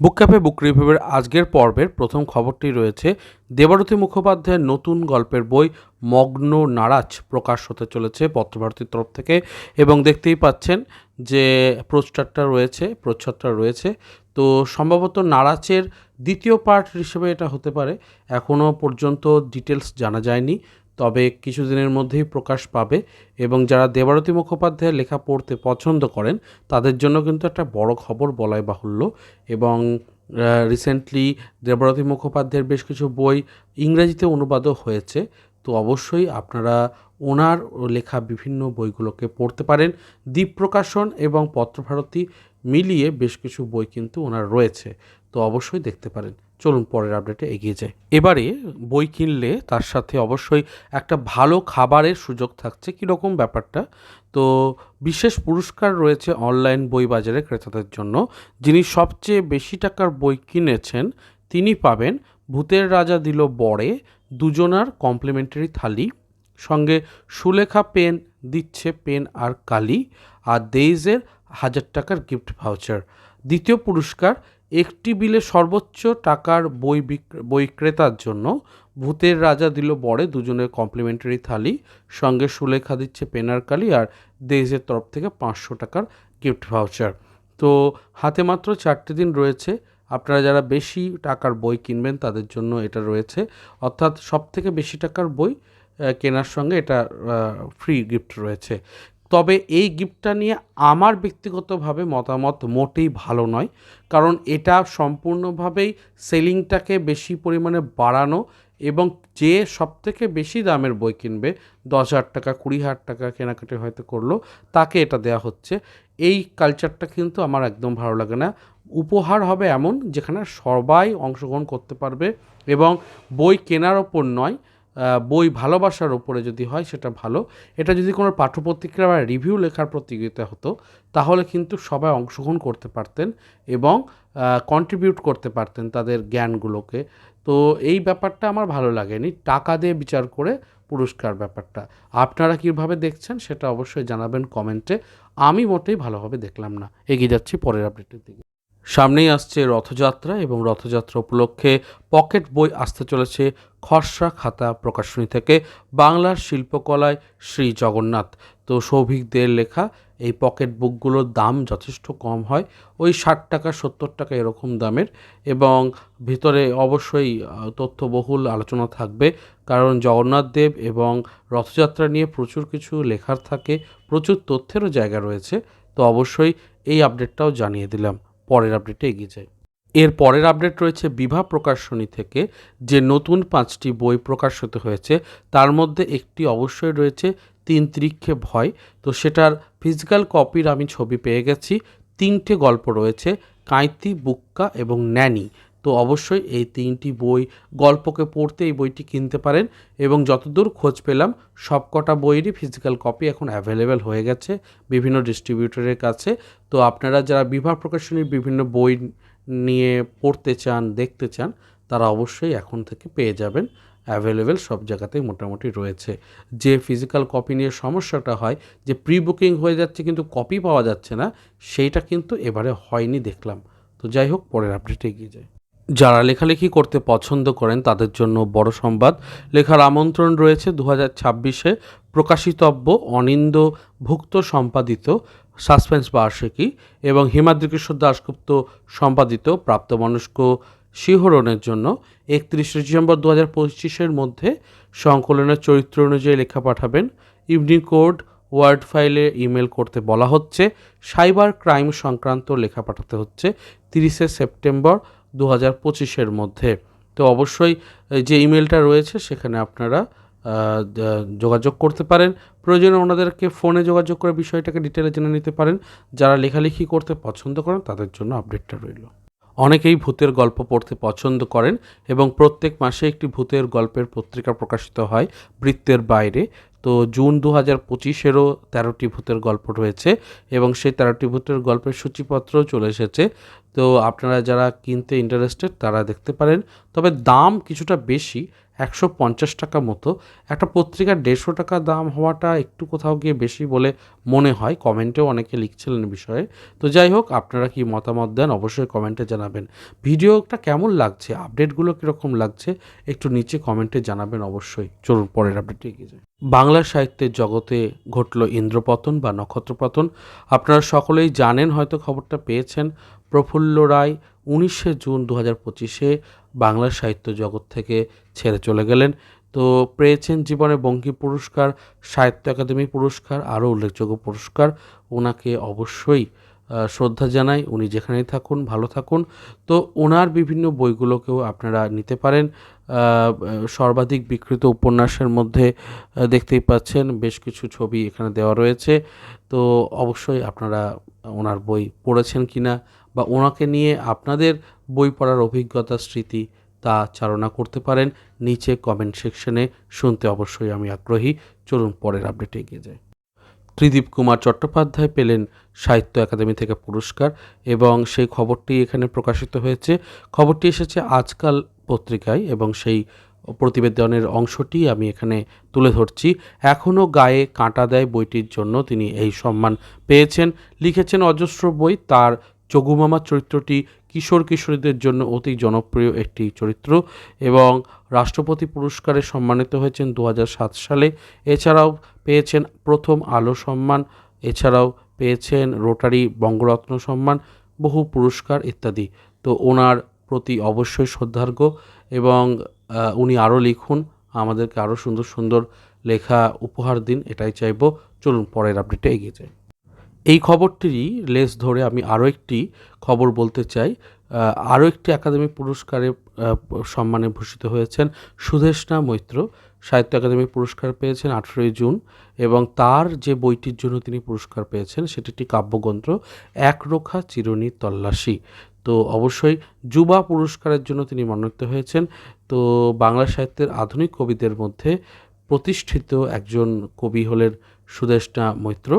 বুক cafe বুক রিভিউয়ের আজকের পর্বের প্রথম খবরটি রয়েছে, দেবারতী মুখোপাধ্যায়ের নতুন গল্পের বই মগ্ন নারাজ প্রকাশ হতে চলেছে পত্রভারতীর তরফ থেকে এবং দেখতেই পাচ্ছেন যে প্রচারটা রয়েছে, প্রচ্ছদটা রয়েছে। তো সম্ভবত নারাজের দ্বিতীয় পার্ট হিসেবে এটা হতে পারে। এখনও পর্যন্ত ডিটেলস জানা যায়নি। তবে কিছুদিনের মধ্যেই প্রকাশ পাবে এবং যারা দেবারতী মুখোপাধ্যায়ের লেখা পড়তে পছন্দ করেন, তাদের জন্য কিন্তু একটা বড় খবর বলাই বাহুল্য এবং রিসেন্টলি দেবরতী মুখোপাধ্যায়ের বেশ কিছু বই ইংরেজিতে অনুবাদও হয়েছে। তো অবশ্যই আপনারা ওনার লেখা বিভিন্ন বইগুলোকে পড়তে পারেন। দ্বীপ প্রকাশন এবং পত্রভারতী মিলিয়ে বেশ কিছু বই কিন্তু ওনার রয়েছে। তো অবশ্যই দেখতে পারেন। চলুন পরের আপডেটে এগিয়ে যাই। এবারে বই কিনলে তার সাথে অবশ্যই একটা ভালো খাবারের সুযোগ থাকছে। কীরকম ব্যাপারটা? তো বিশেষ পুরস্কার রয়েছে অনলাইন বই বাজারে ক্রেতাদের জন্য। যিনি সবচেয়ে বেশি টাকার বই কিনেছেন, তিনি পাবেন ভূতের রাজা দিল বড়ে, দুজনার কমপ্লিমেন্টারি থালি, সঙ্গে সুলেখা পেন দিচ্ছে পেন আর কালি, আর দেইজের হাজার টাকার গিফট ভাউচার দ্বিতীয় পুরস্কার একটি বিলে সর্বোচ্চ টাকার বই বিক্রে- বই ক্রেতার জন্য ভূতের রাজা দিল বড়ে দুজনের কমপ্লিমেন্টারি থালি সঙ্গে সুলেখা দিচ্ছে পেনার কালি আর দেশের তরফ থেকে পাঁচশো টাকার গিফট ভাউচার তো হাতে মাত্র চারটে দিন রয়েছে, আপনারা যারা বেশি টাকার বই কিনবেন তাদের জন্য এটা রয়েছে। অর্থাৎ সব থেকে বেশি টাকার বই কেনার সঙ্গে এটা ফ্রি গিফট রয়েছে। তবে এই গিফটটা নিয়ে আমার ব্যক্তিগতভাবে মতামত মোটেই ভালো নয়। কারণ এটা সম্পূর্ণভাবেই সেলিংটাকে বেশি পরিমাণে বাড়ানো এবং যে সবথেকে বেশি দামের বই কিনবে, দশ হাজার টাকা, কুড়ি হাজার টাকা কেনাকাটি হয়তো করল, তাকে এটা দেওয়া হচ্ছে। এই কালচারটা কিন্তু আমার একদম ভালো লাগে না। উপহার হবে এমন যেখানে সবাই অংশগ্রহণ করতে পারবে এবং বই কেনার ওপর নয় বই ভালোবাসার ওপরে যদি হয় সেটা ভালো। এটা যদি কোনো পাঠ্যপত্রিকা বা রিভিউ লেখার প্রতিযোগিতা হতো, তাহলে কিন্তু সবাই অংশগ্রহণ করতে পারতেন এবং কন্ট্রিবিউট করতে পারতেন তাদের জ্ঞানগুলোকে। তো এই ব্যাপারটা আমার ভালো লাগেনি। টাকা দিয়ে বিচার করে পুরস্কার ব্যাপারটা। আপনারা কীভাবে দেখছেন সেটা অবশ্যই জানাবেন কমেন্টে। আমি মোটেই ভালোভাবে দেখলাম না। এগিয়ে যাচ্ছি পরের আপডেটের দিকে। সামনেই আসছে রথযাত্রা এবং রথযাত্রা উপলক্ষে পকেট বই আসতে চলেছে খসড়া খাতা প্রকাশনী থেকে বাংলার শিল্পকলায় শ্রী জগন্নাথ। তো সৌভিকদের লেখা, এই পকেট বুকগুলোর দাম যথেষ্ট কম হয়, ওই ষাট টাকা, সত্তর টাকা এরকম দামের এবং ভিতরে অবশ্যই তথ্যবহুল আলোচনা থাকবে কারণ জগন্নাথ দেব এবং রথযাত্রা নিয়ে প্রচুর কিছু লেখার থাকে, প্রচুর তথ্যেরও জায়গা রয়েছে। তো অবশ্যই এই আপডেটটাও জানিয়ে দিলাম। পরের আপডেটে এগিয়ে যাই। এর পরের আপডেট রয়েছে বিভা প্রকাশনী থেকে যে নতুন পাঁচটি বই প্রকাশিত হয়েছে, তার মধ্যে একটি অবশ্যই রয়েছে তিন ত্রিক্ষে ভয়। তো সেটার ফিজিক্যাল কপির আমি ছবি পেয়ে গেছি। তিনটে গল্প রয়েছে, কাঁইতি, বুক্কা এবং ন্যানি। তো অবশ্যই এই তিনটি বই গল্পকে পড়তে এই বইটি কিনতে পারেন এবং যতদূর খোঁজ পেলাম, সবকটা বইয়েরই ফিজিক্যাল কপি এখন অ্যাভেলেবেল হয়ে গেছে বিভিন্ন ডিস্ট্রিবিউটরের কাছে। তো আপনারা যারা বিভা প্রকাশনীর বিভিন্ন বই নিয়ে পড়তে চান, দেখতে চান, তারা অবশ্যই এখন থেকে পেয়ে যাবেন। অ্যাভেলেবেল সব জায়গাতেই মোটামুটি রয়েছে। যে ফিজিক্যাল কপি নিয়ে সমস্যাটা হয়, যে প্রি বুকিং হয়ে যাচ্ছে কিন্তু কপি পাওয়া যাচ্ছে না, সেইটা কিন্তু এবারে হয়নি দেখলাম। তো যাই হোক, পরের আপডেটে এগিয়ে যায় যারা লেখালেখি করতে পছন্দ করেন, তাদের জন্য বড় সংবাদ। লেখার আমন্ত্রণ রয়েছে দু হাজার ছাব্বিশে প্রকাশিতব্য অনিন্দ ভুক্ত সম্পাদিত সাসপেন্স বার্ষিকী এবং হিমাদ্রি কিশোর দাশগুপ্ত সম্পাদিত প্রাপ্তবয়স্ক শিহরণের জন্য। একত্রিশে ডিসেম্বর দু হাজার পঁচিশের মধ্যে সংকলনের চরিত্র অনুযায়ী লেখা পাঠাবেন। ইভিনিং কোড, ওয়ার্ড ফাইলে ইমেল করতে বলা হচ্ছে। সাইবার ক্রাইম সংক্রান্ত লেখা পাঠাতে হচ্ছে। তিরিশে সেপ্টেম্বর দু হাজার পঁচিশের মধ্যে। তো অবশ্যই যে ইমেলটা রয়েছে, সেখানে আপনারা যোগাযোগ করতে পারেন। প্রয়োজনে ওনাদেরকে ফোনে যোগাযোগ করে বিষয়টাকে ডিটেলে জেনে নিতে পারেন। যারা লেখালেখি করতে পছন্দ করেন, তাদের জন্য আপডেটটা রইল। অনেকেই ভূতের গল্প পড়তে পছন্দ করেন এবং প্রত্যেক মাসে একটি ভূতের গল্পের পত্রিকা প্রকাশিত হয় বৃত্তের বাইরে। তো জুন দু হাজার পঁচিশেরও তেরোটি ভূতের গল্প রয়েছে এবং সেই তেরোটি ভূতের গল্পের সূচিপত্রও চলে এসেছে। তো আপনারা যারা কিনতে ইন্টারেস্টেড তারা দেখতে পারেন। তবে দাম কিছুটা বেশি, একশো পঞ্চাশ টাকা মতো। একটা পত্রিকার দেড়শো টাকা দাম হওয়াটা একটু কোথাও গিয়ে বেশি বলে মনে হয়। কমেন্টেও অনেকে লিখছিলেন বিষয়ে। তো যাই হোক, আপনারা কি মতামত দেন অবশ্যই কমেন্টে জানাবেন। ভিডিওটা কেমন লাগছে? আপডেটগুলো কীরকম লাগছে? একটু নিচে কমেন্টে জানাবেন অবশ্যই। চলুন, পরের আপডেটে এগিয়ে যাই। বাংলা সাহিত্যের জগতে ঘটল ইন্দ্রপতন বা নক্ষত্রপতন। আপনারা সকলেই জানেন, হয়তো খবরটা পেয়েছেন। প্রফুল্ল রায় উনিশে জুন দু হাজার পঁচিশে বাংলা সাহিত্য জগৎ থেকে ছেড়ে চলে গেলেন। তো পেয়েছেন জীবনে বঙ্কিম পুরস্কার, সাহিত্য একাডেমি পুরস্কার, আরও উল্লেখযোগ্য পুরস্কার। ওনাকে অবশ্যই শ্রদ্ধা জানাই। উনি যেখানেই থাকুন, ভালো থাকুন। তো ওনার বিভিন্ন বইগুলোকেও আপনারা নিতে পারেন। সর্বাধিক বিকৃত উপন্যাসের মধ্যে দেখতেই পাচ্ছেন বেশ কিছু ছবি এখানে দেওয়া রয়েছে। তো অবশ্যই আপনারা ওনার বই পড়েছেন কিনা বা ওনাকে নিয়ে আপনাদের বই পড়ার অভিজ্ঞতা, স্মৃতি তা চারণা করতে পারেন। নিচে কমেন্ট সেকশনে শুনতে অবশ্যই আমি আগ্রহী। চলুন পরের আপডেটে এগিয়ে যাই। ত্রিদীপ কুমার চট্টোপাধ্যায় পেলেন সাহিত্য একাডেমি থেকে পুরস্কার এবং সেই খবরটি এখানে প্রকাশিত হয়েছে। খবরটি এসেছে আজকাল পত্রিকায় এবং সেই প্রতিবেদনের অংশটি আমি এখানে তুলে ধরছি। এখনও গায়ে কাঁটা দেয় বইটির জন্য তিনি এই সম্মান পেয়েছেন। লিখেছেন অজস্র বই, তার চগুমামা চরিত্রটি কিশোর কিশোরীদের জন্য অতি জনপ্রিয় একটি চরিত্র এবং রাষ্ট্রপতি পুরস্কারে সম্মানিত হয়েছেন দু হাজার সাত সালে। এছাড়াও পেয়েছেন প্রথম আলো সম্মান, এছাড়াও পেয়েছেন রোটারি বঙ্গরত্ন সম্মান, বহু পুরস্কার ইত্যাদি। তো ওনার প্রতি অবশ্যই শ্রদ্ধার্ঘ এবং উনি আরও লিখুন, আমাদেরকে আরও সুন্দর সুন্দর লেখা উপহার দিন, এটাই চাইব। চলুন, পরের আপডেটে এগিয়ে যাই। এই খবরটিরই লেস ধরে আমি আরও একটি খবর বলতে চাই। আরও একটি একাডেমি পুরস্কারে সম্মানে ভূষিত হয়েছেন সুদেষ্ণা মৈত্র। সাহিত্য একাডেমি পুরস্কার পেয়েছেন আঠেরোই জুন এবং তার যে বইটির জন্য তিনি পুরস্কার পেয়েছেন সেটি একটি কাব্যগ্রন্থ, একরোখা চিরুনি তল্লাশি। তো অবশ্যই যুবা পুরস্কারের জন্য তিনি মনোনীত হয়েছেন। তো বাংলা সাহিত্যের আধুনিক কবিদের মধ্যে প্রতিষ্ঠিত একজন কবি হলেন সুদেষ্ণা মৈত্র।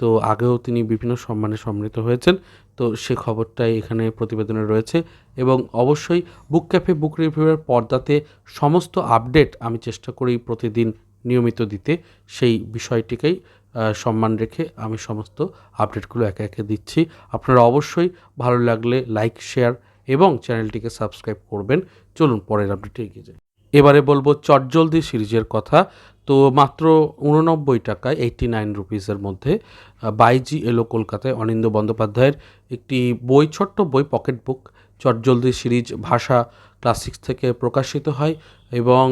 তো আগেও তিনি বিভিন্ন সম্মানে সম্মানিত হয়েছেন। তো সে খবরটাই এখানে প্রতিবেদনে রয়েছে এবং অবশ্যই বুক ক্যাফে, বুক রিভিউয়ের পর্দাতে সমস্ত আপডেট আমি চেষ্টা করি প্রতিদিন নিয়মিত দিতে। সেই বিষয়টিকেই সম্মান রেখে আমি সমস্ত আপডেটগুলো একে একে দিচ্ছি। আপনারা অবশ্যই ভালো লাগলে লাইক, শেয়ার এবং চ্যানেলটিকে সাবস্ক্রাইব করবেন। চলুন পরের আপডেটে এগিয়ে যাই। এবারে বলব চটজলদি সিরিজের কথা। তো মাত্র উননব্বই টাকায় এইটটি নাইন রুপিসের মধ্যে বাইজি এলো কলকাতায় অনিন্দ বন্দ্যোপাধ্যায়ের একটি বই, ছোট্ট বই পকেট বুক চটজলদি সিরিজ ভাষা ক্লাসিক্স থেকে প্রকাশিত হয় এবং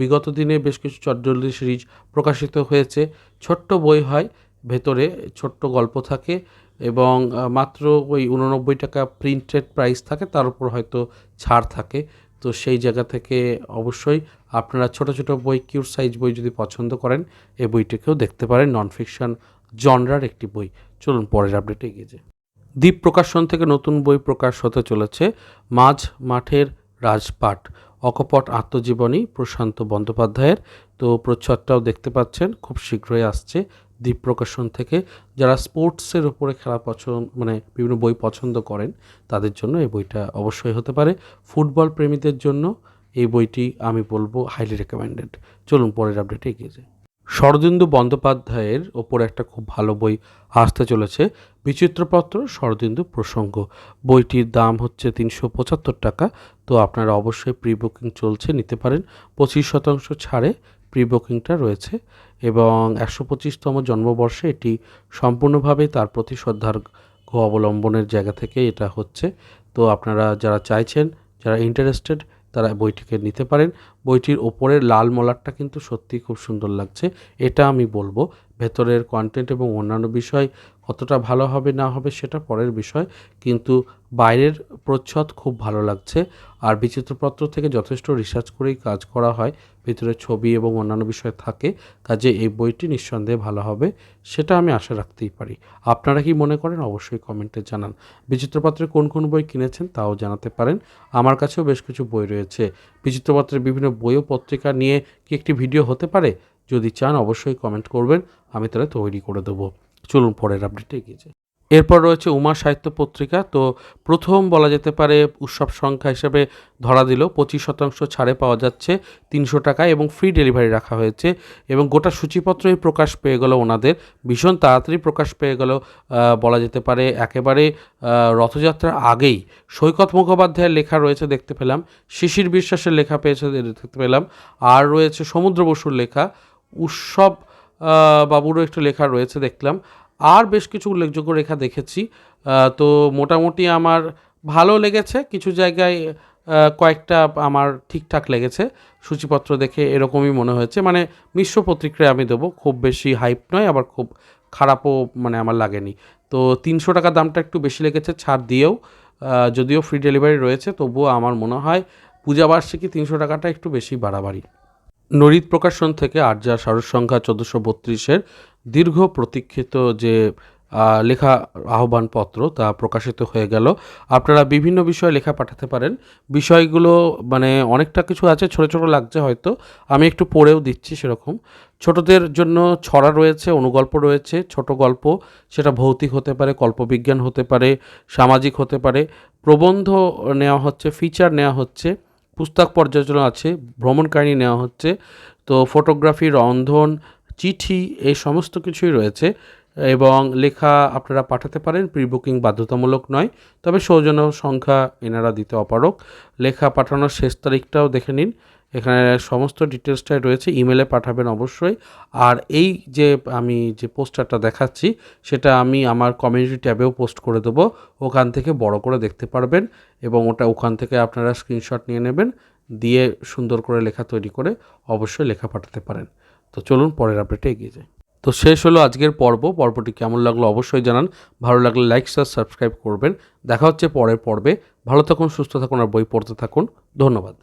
বিগত দিনে বেশ কিছু চটজলদি সিরিজ প্রকাশিত হয়েছে। ছোট্ট বই হয়, ভেতরে ছোট্ট গল্প থাকে এবং মাত্র ওই উননব্বই টাকা প্রিন্টেড প্রাইস থাকে, তার উপর হয়তো ছাড় থাকে। তো সেই জায়গা থেকে অবশ্যই আপনারা ছোট ছোট বই কিউর সাইজ বই যদি পছন্দ করেন, এই বইটিকেও দেখতে পারেন। নন ফিকশন জনরার একটি বই। চলুন পরের আপডেটে এগিয়ে যাই। দ্বীপ প্রকাশন থেকে নতুন বই প্রকাশ হতে চলেছে মাঝ মাঠের রাজপাট। অকপট আত্মজীবনী প্রশান্ত বন্দ্যোপাধ্যায়ের। তো প্রচ্ছদটাও দেখতে পাচ্ছেন, খুব শীঘ্রই আসছে দ্বীপ প্রকাশন থেকে যারা স্পোর্টসের উপরে খেলা পছন্দ মানে বিভিন্ন বই পছন্দ করেন, তাদের জন্য এই বইটা অবশ্যই হতে পারে। ফুটবল প্রেমীদের জন্য এই বইটি আমি বলব হাইলি রেকমেন্ডেড চলুন পরের আপডেটে এগিয়ে যাই। শরদিন্দু বন্দ্যোপাধ্যায়ের ওপর একটা খুব ভালো বই আসতে চলেছে বিচিত্রপত্র শরদিন্দু প্রসঙ্গ। বইটির দাম হচ্ছে তিনশো পঁচাত্তর টাকা, তো আপনারা অবশ্যই প্রি বুকিং চলছে, নিতে পারেন। পঁচিশ শতাংশ ছাড়ে প্রি বুকিংটা রয়েছে এবং একশো পঁচিশতম জন্মবর্ষে এটি সম্পূর্ণভাবে তার প্রতি শ্রদ্ধার অবলম্বনের জায়গা থেকে এটা হচ্ছে। তো আপনারা যারা চাইছেন, যারা ইন্টারেস্টেড তারা বইটিকে নিতে পারেন। বইটির ওপরের লাল মলারটা কিন্তু সত্যিই খুব সুন্দর লাগছে। এটা আমি বলব। ভেতরের কন্টেন্ট এবং অন্যান্য বিষয় কতটা ভালো হবে না হবে সেটা পরের বিষয়, কিন্তু বাইরের প্রচ্ছদ খুব ভালো লাগছে। আর বিচিত্রপত্র থেকে যথেষ্ট রিসার্চ করেই কাজ করা হয়, ভিতরে ছবি এবং অন্যান্য বিষয় থাকে, কাজে এই বইটি নিঃসন্দেহে ভালো হবে, সেটা আমি আশা রাখতেই পারি। আপনারা কি মনে করেন অবশ্যই কমেন্টে জানান। বিচিত্রপত্রের কোন কোন বই কিনেছেন তাও জানাতে পারেন। আমার কাছেও বেশ কিছু বই রয়েছে। বিচিত্রপত্রের বিভিন্ন বই ও পত্রিকা নিয়ে কি একটি ভিডিও হতে পারে? যদি চান অবশ্যই কমেন্ট করবেন, আমি তাহলে তৈরি করে দেবো। চলুন পরের আপডেটে এগিয়ে যাই। এরপর রয়েছে উমা সাহিত্য পত্রিকা, তো প্রথম বলা যেতে পারে উৎসব সংখ্যা হিসেবে ধরা দিল, পঁচিশ শতাংশ ছাড়ে পাওয়া যাচ্ছে, তিনশো টাকায় এবং ফ্রি ডেলিভারি রাখা হয়েছে এবং গোটা সূচিপত্রই প্রকাশ পেয়ে গেল ওনাদের। ভীষণ তাড়াতাড়ি প্রকাশ পেয়ে গেল বলা যেতে পারে একেবারে রথযাত্রার আগেই। সৈকত মুখোপাধ্যায়ের লেখা রয়েছে, দেখতে পেলাম। শিশির বিশ্বাসের লেখা পেয়েছে, দেখতে পেলাম। আর রয়েছে সমুদ্র বসুর লেখা, উৎসব বাবুরও একটু লেখা রয়েছে, দেখলাম। আর বেশ কিছু উল্লেখযোগ্য রেখা দেখেছি। তো মোটামুটি আমার ভালো লেগেছে। কিছু জায়গায় কয়েকটা আমার ঠিকঠাক লেগেছে। সূচিপত্র দেখে এরকমই মনে হয়েছে। মানে মিশ্র প্রতিক্রিয়া আমি দেবো। খুব বেশি হাইপ নয়, আবার খুব খারাপও মানে আমার লাগেনি। তো তিনশো টাকা দামটা একটু বেশি লেগেছে, ছাড় দিয়েও। যদিও ফ্রি ডেলিভারি রয়েছে, তবুও আমার মনে হয় পূজাবার্ষিকী তিনশো টাকাটা একটু বেশি বাড়াবাড়ি। নরিত প্রকাশন থেকে আর্যা সারস সংখ্যা চোদ্দোশো বত্রিশের দীর্ঘ প্রতীক্ষিত যে লেখা আহ্বানপত্র তা প্রকাশিত হয়ে গেল। আপনারা বিভিন্ন বিষয়ে লেখা পাঠাতে পারেন। বিষয়গুলো মানে অনেকটা কিছু আছে, ছোট ছোট লাগছে হয়তো। আমি একটু পড়েও দিচ্ছি সেরকম। ছোটদের জন্য ছড়া রয়েছে, অনুগল্প রয়েছে, ছোট গল্প, সেটা ভৌতিক হতে পারে, কল্পবিজ্ঞান হতে পারে, সামাজিক হতে পারে। প্রবন্ধ নেওয়া হচ্ছে ফিচার নেওয়া হচ্ছে। পুস্তক পর্যালোচনা আছে ভ্রমণ কাহিনী নেওয়া হচ্ছে, তো ফটোগ্রাফি, রন্ধন, চিঠি এই সমস্ত কিছুই রয়েছে এবং লেখা আপনারা পাঠাতে পারেন প্রি বুকিং বাধ্যতামূলক নয়, তবে সৌজন্য সংখ্যা এনারা দিতে অপারক লেখা পাঠানোর শেষ তারিখটাও দেখে নিন। এখানে সমস্ত ডিটেলসটাই রয়েছে ইমেলে পাঠাবেন অবশ্যই। আর এই যে আমি যে পোস্টারটা দেখাচ্ছি, সেটা আমি আমার কমিউনিটি ট্যাবেও পোস্ট করে দেবো। ওখান থেকে বড় করে দেখতে পারবেন এবং ওটা ওখান থেকে আপনারা স্ক্রিনশট নিয়ে নেবেন, দিয়ে সুন্দর করে লেখা তৈরি করে অবশ্যই লেখা পাঠাতে পারেন। তো চলুন পরের আপডেটে এগিয়ে যাই। তো শেষ হলো আজকের পর্ব। পর্বটি কেমন লাগল অবশ্যই জানান। ভালো লাগলে লাইক শেয়ার সাবস্ক্রাইব করবেন। দেখা হচ্ছে পরের পর্বে। ভালো থাকুন, সুস্থ থাকুন আর বই পড়তে থাকুন। ধন্যবাদ।